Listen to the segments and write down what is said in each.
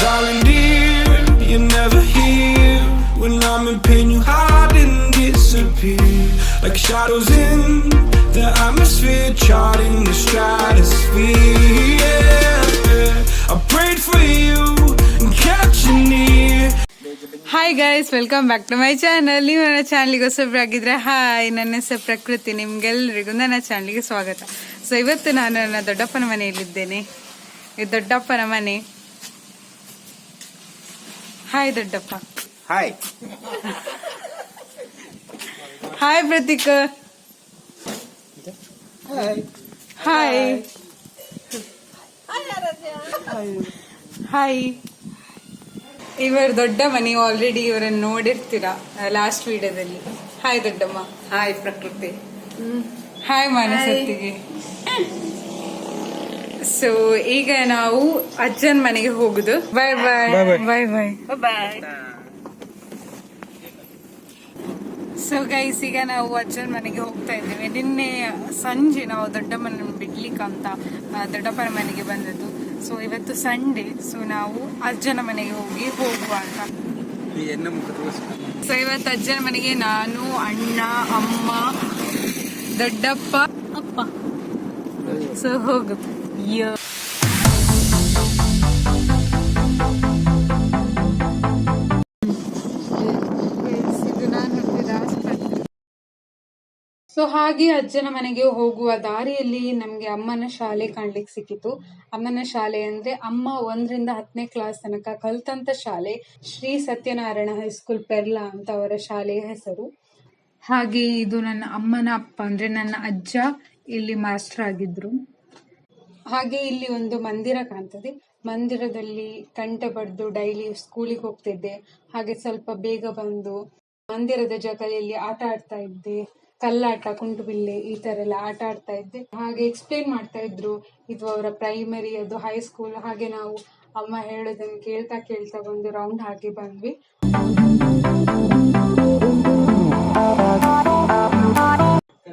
Darling dear, you're never here. When I'm in pain, you hide and disappear. Like shadows in the atmosphere, charting the stratosphere. Yeah. I prayed for you and kept you near. Hi guys welcome back to my channel ನೀವು ನನ್ನ ಚಾನಲ್ಗೆ ಹೊಸಬ್ರಾಗಿದ್ರೆ hi ನನ್ನ ಹೆಸರು ಪ್ರಕೃತಿ ನಿಮ್ಗೆಲ್ರಿಗೂ ನನ್ನ ಚಾನಲ್ಗೆ ಸ್ವಾಗತ ಸೊ ಇವತ್ತು ನಾನು ನನ್ನ ದೊಡ್ಡಪ್ಪನ ಮನೆಯಲ್ಲಿದ್ದೇನೆ ದೊಡ್ಡಪ್ಪನ ಮನೆ ಹಾಯ್ ದೊಡ್ಡಪ್ಪ. Hi hi Prateek hi hi ಇವರು ದೊಡ್ಡ ಮನೆ ಆಲ್ರೆಡಿ ಇವರನ್ನು ನೋಡಿರ್ತೀರಾ ಲಾಸ್ಟ್ ವಿಡಿಯೋದಲ್ಲಿ. ಹಾಯ್ ದೊಡ್ಡಮ್ಮ. ಹಾಯ್ ಪ್ರಕೃತಿ. ಹಾಯ್ ಮಾನಸತ್ತಿಗೆ. ಸೊ ಈಗ ನಾವು ಅಜ್ಜನ ಮನೆಗೆ ಹೋಗುದು. ಬಾಯ್ ಬಾಯ್ ಬಾಯ್ ಬಾಯ್ ಬಾಯ್ ಸೊ ಗೈಸ್ ಈಗ ನಾವು ಅಜ್ಜನ ಮನೆಗೆ ಹೋಗ್ತಾ ಇದ್ದೇವೆ. ನಿನ್ನೆ ಸಂಜೆ ನಾವು ದೊಡ್ಡಮ್ಮನ ಬಿಡ್ಲಿಕ್ಕಂತ ದೊಡ್ಡಪ್ಪನ ಮನೆಗೆ ಬಂದದ್ದು. ಸೊ ಇವತ್ತು ಸಂಡೇ. ಸೊ ನಾವು ಅಜ್ಜನ ಮನೆಗೆ ಹೋಗಿ ಹೋಗುವ ಅಂತ. ಸೊ ಇವತ್ತು ಅಜ್ಜನ ಮನೆಗೆ ನಾನು ಅಣ್ಣ ಅಮ್ಮ ದೊಡ್ಡಪ್ಪ ಅಪ್ಪ. ಸೊ ಹೋಗುದು ಸೊ ಹಾಗೆ ಅಜ್ಜನ ಮನೆಗೆ ಹೋಗುವ ದಾರಿಯಲ್ಲಿ ನಮ್ಗೆ ಅಮ್ಮನ ಶಾಲೆ ಕಾಣ್ಲಿಕ್ಕೆ ಸಿಕ್ಕಿತು. ಅಮ್ಮನ ಶಾಲೆ ಅಂದ್ರೆ ಅಮ್ಮ ಒಂದರಿಂದ ಹತ್ತನೇ ಕ್ಲಾಸ್ ತನಕ ಕಲ್ತಂತ ಶಾಲೆ ಶ್ರೀ ಸತ್ಯನಾರಾಯಣ ಹೈಸ್ಕೂಲ್ ಪೆರ್ಲಾ ಅಂತ ಅವರ ಶಾಲೆಯ ಹೆಸರು. ಹಾಗೆ ಇದು ನನ್ನ ಅಮ್ಮನ ಅಪ್ಪ ಅಂದ್ರೆ ನನ್ನ ಅಜ್ಜ ಇಲ್ಲಿ ಮಾಸ್ಟರ್ ಆಗಿದ್ರು. ಹಾಗೆ ಇಲ್ಲಿ ಒಂದು ಮಂದಿರ ಕಾಣ್ತದೆ. ಮಂದಿರದಲ್ಲಿ ಕಂಠ ಬಡ್ದು ಡೈಲಿ ಸ್ಕೂಲಿಗೆ ಹೋಗ್ತಿದ್ದೆ. ಹಾಗೆ ಸ್ವಲ್ಪ ಬೇಗ ಬಂದು ಮಂದಿರದ ಜಗಲಿಯಲ್ಲಿ ಆಟ ಆಡ್ತಾ ಇದ್ದೆ. ಕಲ್ಲಾಟ, ಕುಂಟುಬಿಲ್ಲೆ ಈ ತರ ಎಲ್ಲ ಆಟ ಆಡ್ತಾ ಇದ್ದೆ. ಹಾಗೆ ಎಕ್ಸ್ಪ್ಲೇನ್ ಮಾಡ್ತಾ ಇದ್ರು. ಇದು ಅವರ ಪ್ರೈಮರಿ ಅದು ಹೈಸ್ಕೂಲ್ ಹಾಗೆ ನಾವು ಅಮ್ಮ ಹೇಳೋದನ್ನ ಕೇಳ್ತಾ ಕೇಳ್ತಾ ಒಂದು ರೌಂಡ್ ಹಾಕಿ ಬಂದ್ವಿ.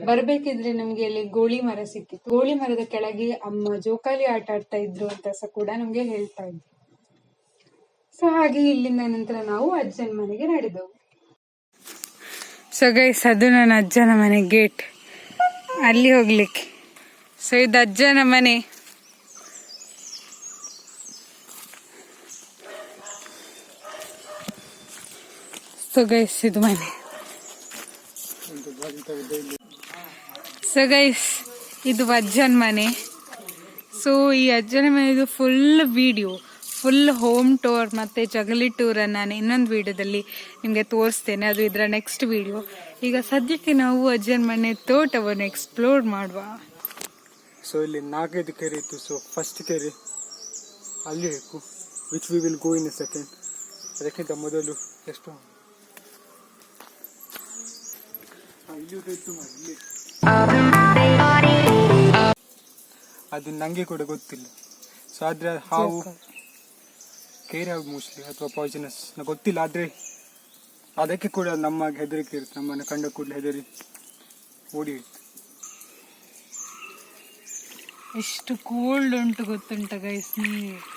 ಬರ್ಬೇಕಿದ್ರೆ ನಮ್ಗೆ ಅಲ್ಲಿ ಗೋಳಿ ಮರ ಸಿಕ್ಕಿತ್ತು. ಗೋಳಿ ಮರದ ಕೆಳಗೆ ಅಮ್ಮ ಜೋಕಾಲಿ ಆಟ ಆಡ್ತಾ ಇದ್ರು ಅಂತ ಸಹ ಕೂಡ ನಮ್ಗೆ ಹೇಳ್ತಾ ಇದ್ರು. ಸೊ ಹಾಗೆ ಇಲ್ಲಿಂದ ನಂತರ ನಾವು ಅಜ್ಜನ ಮನೆಗೆ ನಡೆದವು. ಸೊ ಗೈಸ್ ಅದು ನನ್ನ ಅಜ್ಜನ ಮನೆ ಗೇಟ್ ಅಲ್ಲಿ ಹೋಗ್ಲಿಕ್ಕೆ. ಸೊ ಇದು ಅಜ್ಜನ ಮನೆ. ಸೊ ಗೈಸ್ ಇದು ಮನೆ. ಸೊ ಗೈಸ್ ಇದು ಅಜ್ಜನ ಮನೆ. ಸೊ ಈ ಅಜ್ಜನ ಮನೆದು full video full home tour ಮತ್ತೆ ಜಗಲಿ ಟೂರ್ ನಾನು ಇನ್ನೊಂದು ವಿಡಿಯೋದಲ್ಲಿ ನಿಮಗೆ ತೋರಿಸ್ತೇನೆ. ಅದು ಇದರ ನೆಕ್ಸ್ಟ್ ವಿಡಿಯೋ ಈಗ ಸದ್ಯಕ್ಕೆ ನಾವು ಅಜ್ಜನ ಮನೆ ತೋಟವನ್ನು ಎಕ್ಸ್ಪ್ಲೋರ್ ಮಾಡುವ. ಸೊ ಇಲ್ಲಿ ನಾಲ್ಕೈದು ಕೆರೆ ಇತ್ತು. ಸೊ ಫಸ್ಟ್ ಕೆರೆ ಅಲ್ಲಿ ಬೇಕು which we will go in second ಅದಕ್ಕಿಂತ ಮೊದಲು ಎಷ್ಟು. ಅದು ನಂಗೆ ಕೂಡ ಗೊತ್ತಿಲ್ಲ. ಸೊ ಆದ್ರೆ ಹಾವು, ಕೇರಿ ಹಾವು ಮೋಸ್ಟ್ಲಿ ಅಥವಾ ಪಾಯ್ಸನಸ್ ಗೊತ್ತಿಲ್ಲ, ಆದ್ರೆ ಅದಕ್ಕೆ ಕೂಡ ನಮ್ಮ ಹೆದರಿಕೆ ಇರುತ್ತೆ. ನಮ್ಮನ್ನು ಕಂಡ ಕೂಡಲೇ ಹೆದರಿ ಓಡಿ ಇರುತ್ತೆ ಎಷ್ಟು ಕೋಲ್ಡ್ ಉಂಟು ಗೊತ್ತುಂಟ ಗೈಸ್ ನೀರು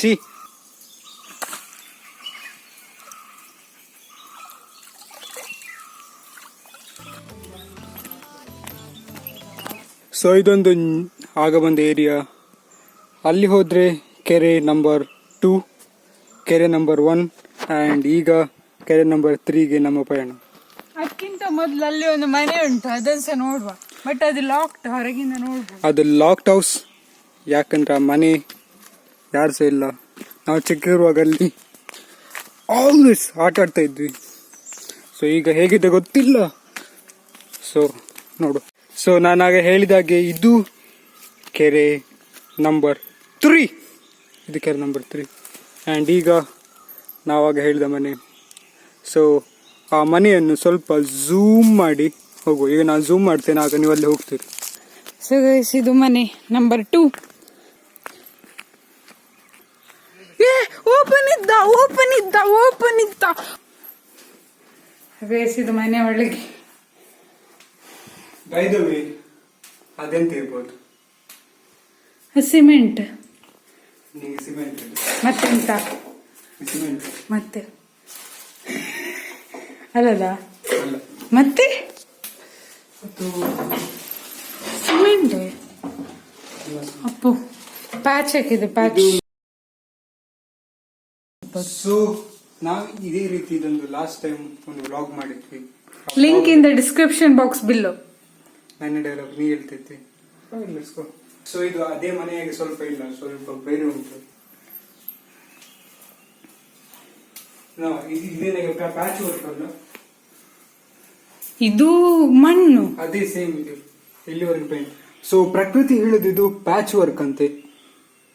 ಸಿ ಸೊ ಇದೊಂದು ಆಗ ಬಂದ ಏರಿಯಾ. ಅಲ್ಲಿ ಹೋದರೆ ಕೆರೆ ನಂಬರ್ ಟೂ ಕೆರೆ ನಂಬರ್ ಒನ್ ಆ್ಯಂಡ್ ಈಗ ಕೆರೆ ನಂಬರ್ ತ್ರೀಗೆ ನಮ್ಮ ಪಯಣ. ಅದಕ್ಕಿಂತ ಮೊದಲು ಅಲ್ಲಿ ಒಂದು ಮನೆ ಉಂಟು ಅದನ್ನು ಸಹ ನೋಡುವ. ಬಟ್ ಅದು ಲಾಕ್ಡ್ ಹೊರಗಿಂದ ನೋಡ್ಬೋದು. ಅದು ಲಾಕ್ಡ್ ಹೌಸ್ ಯಾಕಂದ್ರೆ ಆ ಮನೆ ಯಾರು ಸಹ ಇಲ್ಲ. ನಾವು ಚಿಕ್ಕಿರುವಾಗ ಅಲ್ಲಿ ಆಲ್ವೇಸ್ ಆಟ ಆಡ್ತಾ ಇದ್ವಿ. ಸೊ ಈಗ ಹೇಗಿದೆ ಗೊತ್ತಿಲ್ಲ. ಸೊ ನೋಡು. ಸೊ ನಾನಾಗ ಹೇಳಿದಾಗೆ ಇದು ಕೆರೆ ನಂಬರ್ ತ್ರೀ ಇದು ಕೆರೆ ನಂಬರ್ ತ್ರೀ ಆ್ಯಂಡ್ ಈಗ ನಾವಾಗ ಹೇಳಿದ ಮನೆ. ಸೊ ಆ ಮನೆಯನ್ನು ಸ್ವಲ್ಪ ಝೂಮ್ ಮಾಡಿ ಹೋಗುವ. ಈಗ ನಾನು ಝೂಮ್ ಮಾಡ್ತೇನೆ, ಆಗ ನೀವು ಅಲ್ಲಿ ಹೋಗ್ತೀರಿ ಸೊ ಇದು ಮನೆ ನಂಬರ್ ಟೂ ಏ ಓಪನ್ ಇದ್ದ ಓಪನ್ ಇದ್ದ ಓಪನ್ ಇದ್ದ. ಬೇಸಿದ ಮನೆ ಒಳಗೆ. ಬೈದವಿ ಅದೆಂತ ಇರ್ಬೋದು ಸಿಮೆಂಟ್. ನಿಮಗೆ ಸಿಮೆಂಟ್ ಮತ್ತೆಂತ? ಸಿಮೆಂಟ್. ಮತ್ತೆ? ಅಲ್ಲಲ್ಲ? ಅಲ್ಲ. ಮತ್ತೆ? ಮತ್ತು ಸಿಮೆಂಟ್? ಅಪ್ಪು ಪ್ಯಾಚ್ ಹಾಕಿದೆ ಪ್ಯಾಚ್ ಸೊ ನಾವು ಇದೇ ರೀತಿ ಇದೊಂದು ಲಾಸ್ಟ್ ಟೈಮ್ ಒಂದು ವ್ಲಾಗ್ ಮಾಡಿದ್ವಿ. Link in the description box bill ನನ್ನ ಡೈಲಾಗ್ ನೀ ಹೇಳ್ತೈತಿ ಸೊ ಇದು ಅದೇ ಮನೆಯಾಗಿ ಸ್ವಲ್ಪ ಇಲ್ಲ ಸ್ವಲ್ಪ ಬೇರೆ ಉಂಟು. ನಾ- ಇದು ಪ್ಯಾಚ್ ವರ್ಕ್ ಅಲ್ಲ? ಇದು ಮಣ್ಣು. ಅದೇ ಸೇಮ್ ಇದು. ಎಲ್ಲಿವರೆಗೆ ಪೇಂಟ್ ಸೊ ಪ್ರಕೃತಿ ಹೇಳುದು ಇದು ಪ್ಯಾಚ್ ವರ್ಕ್ ಅಂತೆ.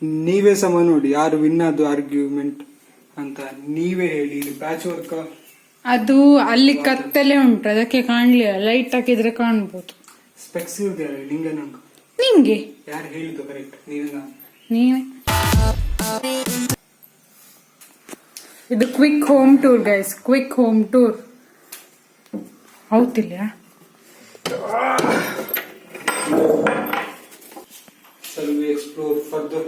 ನೀವೇ ಸಮ ನೋಡಿ ಯಾರು ವಿನ್ ಆದ ಆರ್ಗ್ಯುಮೆಂಟ್ ಅಂತ ನೀವೇ ಹೇಳಿ ಇದು ಪ್ಯಾಚ್ ವರ್ಕ್ ಅದು ಅಲ್ಲಿ ಕತ್ತಲೆ ಉಂಟು ಅದಕ್ಕೆ ಕಾಣ್ಲಿ ಲೈಟ್ ಹಾಕಿದ್ರೆ ಕಾಣ್ಬೋದು. ಸ್ಪೆಕ್ಸ್ ಇದೆ ಲಿಂಗನ ನಿಂಗೆ? ಯಾರು ಹೇಳಿದ್ದು ಕರೆಕ್ಟ್ ನೀನು ನಾನು ನೀವೇ? ಇದು quick home tour guys quick home tour ಹೌದಿಲ್ಲ? Sir we explore further?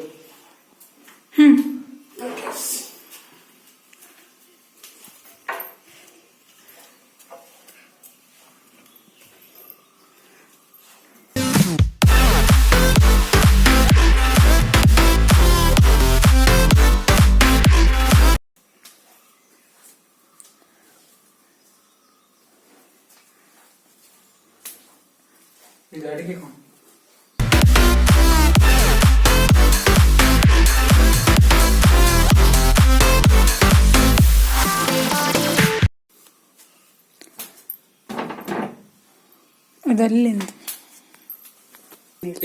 ಇದು ಅಡಿಗೆ ಕೋಣೆ. ಅದಲ್ಲಿಂದ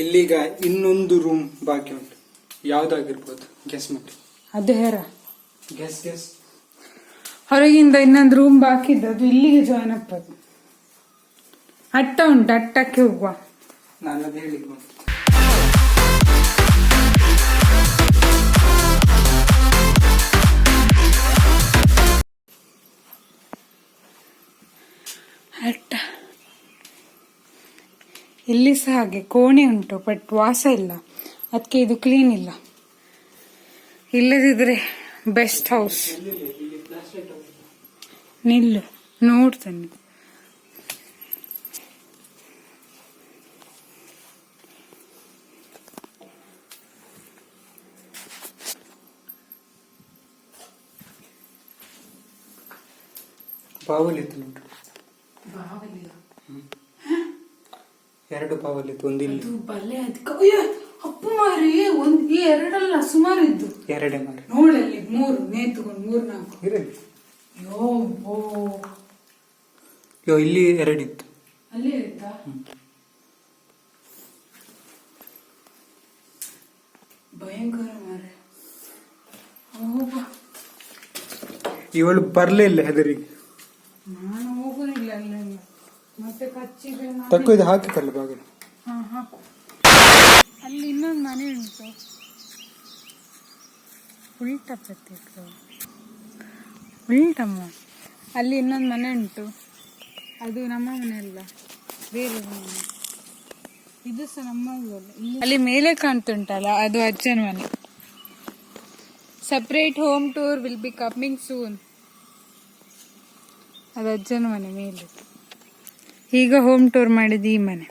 ಇಲ್ಲೀಗ ಇನ್ನೊಂದು ರೂಮ್ ಬಾಕಿ ಉಂಟು. ಯಾವ್ದಾಗಿರ್ಬೋದು? ಗೆಸ್ ಮಾಡಿ. ಅದು ಹೆರ. ಗೆಸ್ ಗೆಸ್ ಹೊರಗಿಂದ ಇನ್ನೊಂದು ರೂಮ್ ಬಾಕಿ ಅದು ಇಲ್ಲಿಗೆ ಜಾಯ್ನ್ ಅಪ್ಪದು ಅಟ್ಟ ಉಂಟು ಅಟ್ಟಕ್ಕೆ ಹೋಗುವ. ನಾನು ಅದು ಹೇಳಿಕ್ ಅಟ್ಟ. ಇಲ್ಲಿ ಸಹ ಹಾಗೆ ಕೋಣೆ ಉಂಟು ಬಟ್ ವಾಸ ಇಲ್ಲ. ಅದಕ್ಕೆ ಇದು ಕ್ಲೀನ್ ಇಲ್ಲ. ಇಲ್ಲದಿದ್ರೆ ಬೆಸ್ಟ್ ಹೌಸ್ ನಿಲ್ಲು ನೋಡ್ತಾನೆ. ಪಾವಲಿತ್ತು ಬಾವಲಿ ಎರಡು ಪಾವಲಿತ್ತು ಒಂದು ಇಲ್ಲಿ ಅದು ಬಲ್ಲೆ ಅದಕ್ಕೆ ಅಯ್ಯೋ ಅಪ್ಪು ಮಾರಿ ಒಂದ್ ಈ ಎರಡಲ್ಲ ಸುಮಾರು ಇದ್ದು. ಎರಡೇ ಮಾರಿ. ನೋಡಲ್ಲಿ ಮೂರು ನೇತುಕೊಂಡು ಮೂರು ನಾಲ್ಕು. ಇರಲಿ. ಯೋ ಓ ಯೋ ಇಲ್ಲಿ ಎರಡಿತ್ತು. ಅಲ್ಲೇ ಇತ್ತಾ ಭಯಂಕರ ಮಾರೆ. ಇವಳು ಬರ್ಲೇ ಇಲ್ಲ ಹೆದರಿಗೆ. ನಾನು ಹೋಗುದಿಲ್ಲ ಅಲ್ಲೆಲ್ಲ ಮತ್ತೆ ಕಚ್ಚಿದ್ರೆ ನಾನು- ತಕ್ಕ ಇದು ಹಾಕಿಕಲ್ಲ ಬಾಗಿಲು ಹಾ ಹಾಕು ಅಲ್ಲಿ ಇನ್ನೊಂದು ಮನೆ ಉಂಟು. ಉಲ್ಟ ಪ್ರತ್ಯೇಕ ಉಲ್ಟಮ್ಮ. ಅಲ್ಲಿ ಇನ್ನೊಂದು ಮನೆ ಉಂಟು. ಅದು ನಮ್ಮ ಮನೆ ಅಲ್ಲ ಬೇರೆ ಮನೆ. ಇದು ಸಹ ನಮ್ಮ ಊರಲ್ಲ. ಇಲ್ಲಿ ಅಲ್ಲಿ ಮೇಲೆ ಕಾಣ್ತುಂಟಲ್ಲ ಅದು ಅಜ್ಜನ ಮನೆ. Separate home tour will be coming soon ಅದು ಅಜ್ಜನ ಮನೆ ಮೇಲೆ ಈಗ ಹೋಮ್ ಟೂರ್ ಮಾಡಿದ ಈ ಮನೆ.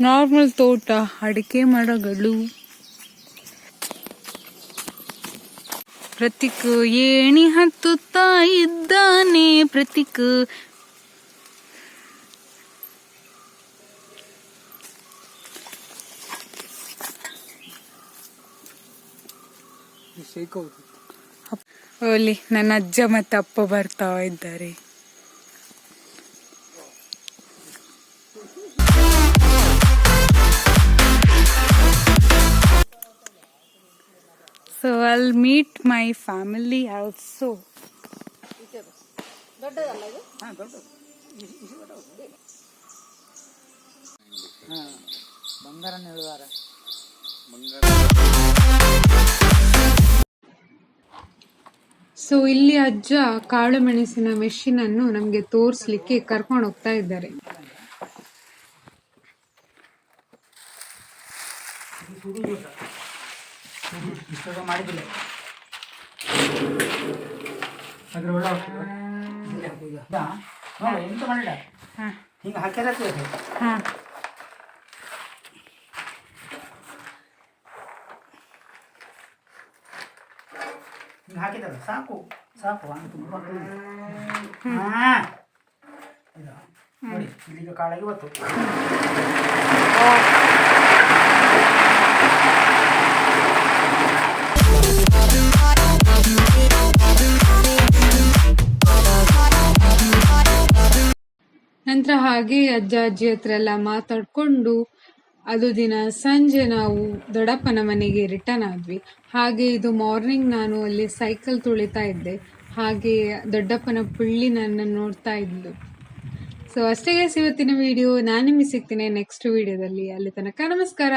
ನಾರ್ಮಲ್ ತೋಟ, ಅಡಿಕೆ ಮರಗಳು. ಪ್ರತೀಕ್ ಏಣಿ ಹತ್ತುತ್ತಾ ಇದ್ದಾನೆ ಪ್ರತೀಕ್. ಶೇಕ್ ಅಲ್ಲಿ ನನ್ನ ಅಜ್ಜ ಮತ್ತೆ ಅಪ್ಪ ಬರ್ತಾ ಇದ್ದಾರೆ. So I'll meet my family also so ಇಲ್ಲಿ ಅಜ್ಜ ಕಾಳು ಮೆಣಸಿನ ಮೆಷಿನ್ ಅನ್ನು ನಮಗೆ ತೋರಿಸ್ಲಿಕ್ಕೆ ಕರ್ಕೊಂಡು ಹೋಗ್ತಾ ಇದ್ದಾರೆ. ಅದ್ರ ಒಳ್ಳೆ ಇಲ್ಲ ಈಗ ಇದಾ? ನೋಡು ಎಂತ ಮಾಡಿದ ಹಿಂಗೆ ಹಾಕ್ಯಾರ ಹಿಂಗೆ ಹಾಕಿದಲ್ಲ ಸಾಕು ಸಾಕು ಅಂತ ತುಂಬ ಹಾ. ಇದು ನೋಡಿ ಇಲ್ಲಿಗೆ ಕಾಳಾಗಿ ಇವತ್ತು. ನಂತರ ಹಾಗೆ ಅಜ್ಜ ಅಜ್ಜಿ ಹತ್ರ ಎಲ್ಲ ಮಾತಾಡ್ಕೊಂಡು ಅದು ದಿನ ಸಂಜೆ ನಾವು ದೊಡ್ಡಪ್ಪನ ಮನೆಗೆ ರಿಟರ್ನ್ ಆದ್ವಿ. ಹಾಗೆ ಇದು ಮಾರ್ನಿಂಗ್ ನಾನು ಅಲ್ಲಿ ಸೈಕಲ್ ತುಳಿತಾ ಇದ್ದೆ. ಹಾಗೆ ದೊಡ್ಡಪ್ಪನ ಪುಳ್ಳಿ ನನ್ನ ನೋಡ್ತಾ ಇದ್ಲು. ಸೊ ಅಷ್ಟೇ ಇವತ್ತಿನ ವಿಡಿಯೋ ನಾನು ನಿಮಗೆ ಸಿಗ್ತೀನಿ ನೆಕ್ಸ್ಟ್ ವಿಡಿಯೋದಲ್ಲಿ ಅಲ್ಲಿ ತನಕ ನಮಸ್ಕಾರ.